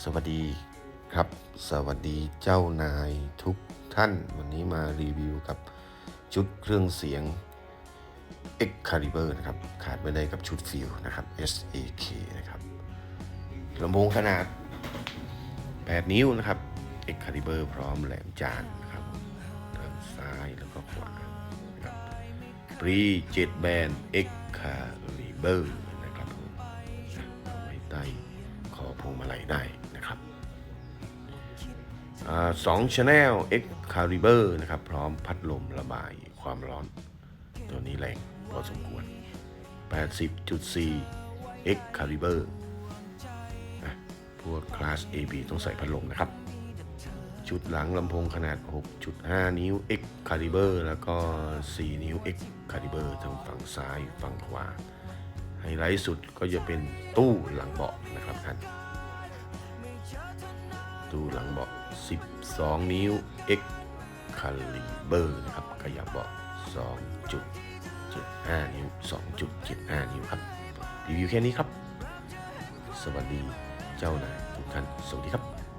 สวัสดีครับ สวัสดีเจ้านายทุกท่าน วันนี้มารีวิวกับชุดเครื่องเสียง Excalibur นะครับ ขาดไม่ได้กับชุดฟิลนะครับ SAK นะครับลำโพงขนาด 8 นิ้วนะครับ Excalibur พร้อมแหลมจานนะครับทางซ้ายแล้วก็ขวานะครับปรี7แบน Excalibur นะครับผมเอาไว้ใต้คอพวงมาลัยได้ สองชแนล Excalibur นะครับ พร้อมพัดลมระบายความร้อน ตัวนี้แรงพอสมควร 80.4 Excalibur อะพวกคลาส AB ต้องใส่พัดลมนะครับ ชุดหลังลำโพงขนาด 6.5 นิ้ว Excalibur แล้วก็ 4 นิ้ว Excalibur ทางฝั่งซ้ายฝั่งขวาไฮไลท์สุดก็จะเป็นตู้หลังเบาะนะ ตูหลังเบาะ 12 นิ้ว Excalibur นะครับขยับเบาะ 2.75 นิ้ว 2.75 นิ้วครับ รีวิวแค่นี้ครับ สวัสดีเจ้านายทุกท่าน สวัสดีครับ